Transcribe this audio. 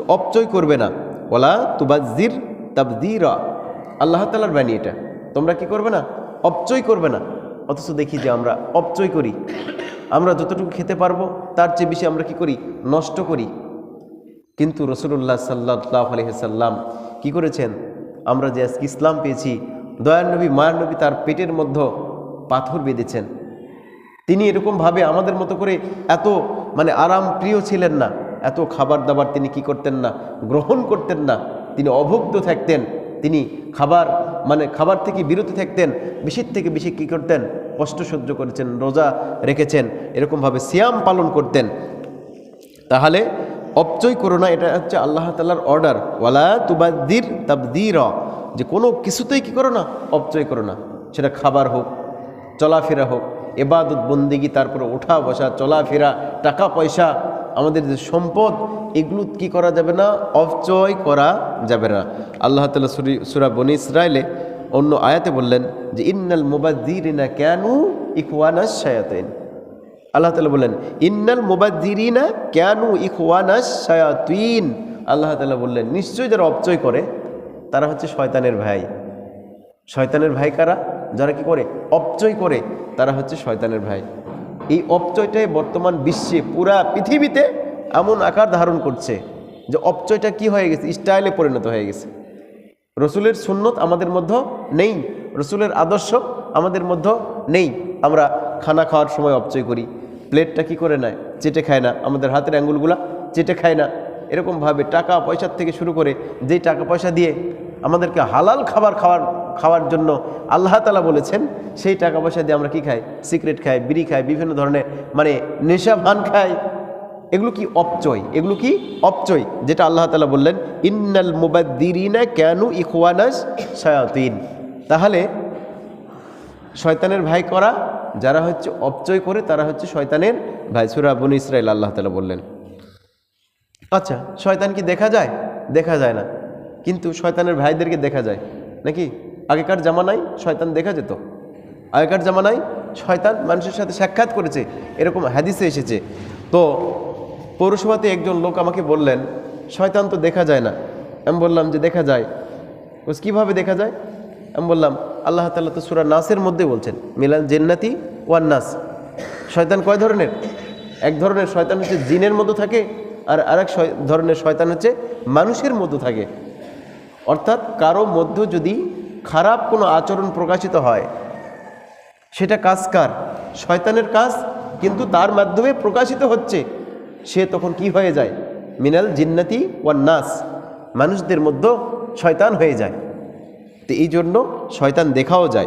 অপচয় করবে না। ওলা তুবাজির তাবদিরা। আল্লাহ তালার বাণী এটা। তোমরা কি করবে না? অপচয় করবে না। অথচ দেখি যে আমরা অপচয় করি। আমরা যতটুকু খেতে পারব, তার চেয়ে বেশি আমরা কি করি? নষ্ট করি। কিন্তু রসুল্লাহ সাল্লাহ আলহিসাল্লাম কি করেছেন? আমরা যে আজকে ইসলাম পেয়েছি দয়ার নবী, মায়ার নবী তার পেটের মধ্যে পাথর বেঁধেছেন। তিনি এরকমভাবে আমাদের মতো করে এত মানে আরাম প্রিয় ছিলেন না। এত খাবার দাবার তিনি কি করতেন না? গ্রহণ করতেন না। তিনি অভুক্ত থাকতেন। তিনি খাবার মানে খাবার থেকে বিরত থাকতেন। বেশির থেকে বেশি কী করতেন? কষ্ট সহ্য করেছেন, রোজা রেখেছেন, এরকমভাবে সিয়াম পালন করতেন। তাহলে অপচয় করো না, এটা হচ্ছে আল্লাহ তালার অর্ডার। ওয়ালা তুবাদ্দির তাবদির। যে কোনো কিছুতেই কি করো না, অপচয় করো না। সেটা খাবার হোক, চলাফেরা হোক, এবাদত, বন্দিগি, তারপরে ওঠা বসা চলাফেরা টাকা পয়সা আমাদের যে সম্পদ, এগুলো কি করা যাবে না? অপচয় করা যাবে না। আল্লাহ তালা সুরি সুরা বনি ইসরায়েলে অন্য আয়াতে বললেন যে, ইন্নাল মুবাদ্দিরিনা কেন ইকওয়ানা শায়াতিন। আল্লাহ তালা বললেন, ইন্নাল মুবাদ্দিরিনা কেন ইকওয়ানা শায়াতিন। আল্লাহ তালা বললেন, নিশ্চয়ই যারা অপচয় করে, তারা হচ্ছে শয়তানের ভাই। শয়তানের ভাই কারা? যারা কি করে? অপচয় করে, তারা হচ্ছে শয়তানের ভাই। এই অপচয়টাই বর্তমান বিশ্বে পুরা পৃথিবীতে এমন আকার ধারণ করছে যে অপচয়টা কি হয়ে গেছে? স্টাইলে পরিণত হয়ে গেছে। রসুলের সুন্নত আমাদের মধ্যে নেই, রসুলের আদর্শ আমাদের মধ্যে নেই। আমরা খানা খাওয়ার সময় অপচয় করি। প্লেটটা কি করে নেয়? চেটে খায় না। আমাদের হাতের আঙ্গুলগুলা চেটে খায় না। এরকমভাবে টাকা পয়সার থেকে শুরু করে যেই টাকা পয়সা দিয়ে আমাদেরকে হালাল খাবার খাওয়ার খাওয়ার জন্য আল্লাহ তালা বলেছেন সেই টাকা পয়সা দিয়ে আমরা কি খাই? সিগারেট খাই, বিড়ি খাই, বিভিন্ন ধরনের মানে নেশা ভান খাই। এগুলো কি অপচয়? এগুলো কি অপচয়? যেটা আল্লাহ তালা বললেন, ইন্নাল মুবাদ্দিরিনা কেন ইখওয়ানাস শায়াতিন। তাহলে শয়তানের ভাই করা, যারা হচ্ছে অপচয় করে, তারা হচ্ছে শয়তানের ভাই। সুরা বনি ইসরায়েল আল্লাহ তালা বললেন। আচ্ছা শয়তান কি দেখা যায়? দেখা যায় না। কিন্তু শয়তানের ভাইদেরকে দেখা যায়। নাকি? আগেকার জামানায় শয়তান দেখা যেত? আগেকার জামানায় শয়তান মানুষের সাথে সাক্ষাৎ করেছে, এরকম হাদিসে এসেছে। তো পৌরসভাতে একজন লোক আমাকে বললেন, শয়তান তো দেখা যায় না। আমি বললাম যে, দেখা যায়। কীভাবে দেখা যায়? আমি বললাম, আল্লাহ তাল্লাহ তো সুরা নাসের মধ্যে বলছেন, মিলাল জেন্নাতি ওয়ান নাস। শয়তান কয় ধরনের? এক ধরনের শয়তান হচ্ছে জিনের মতো থাকে আর আরেক ধরনের শয়তান হচ্ছে মানুষের মতো থাকে। অর্থাৎ কারও মধ্যে যদি খারাপ কোনো আচরণ প্রকাশিত হয় সেটা কাজ কার? শয়তানের কাজ, কিন্তু তার মাধ্যমে প্রকাশিত হচ্ছে। সে তখন কি হয়ে যায়? মিনাল জিন্নাতি ওয়ান নাস। মানুষদের মধ্যে শয়তান হয়ে যায়। তো এই জন্য শয়তান দেখাও যায়।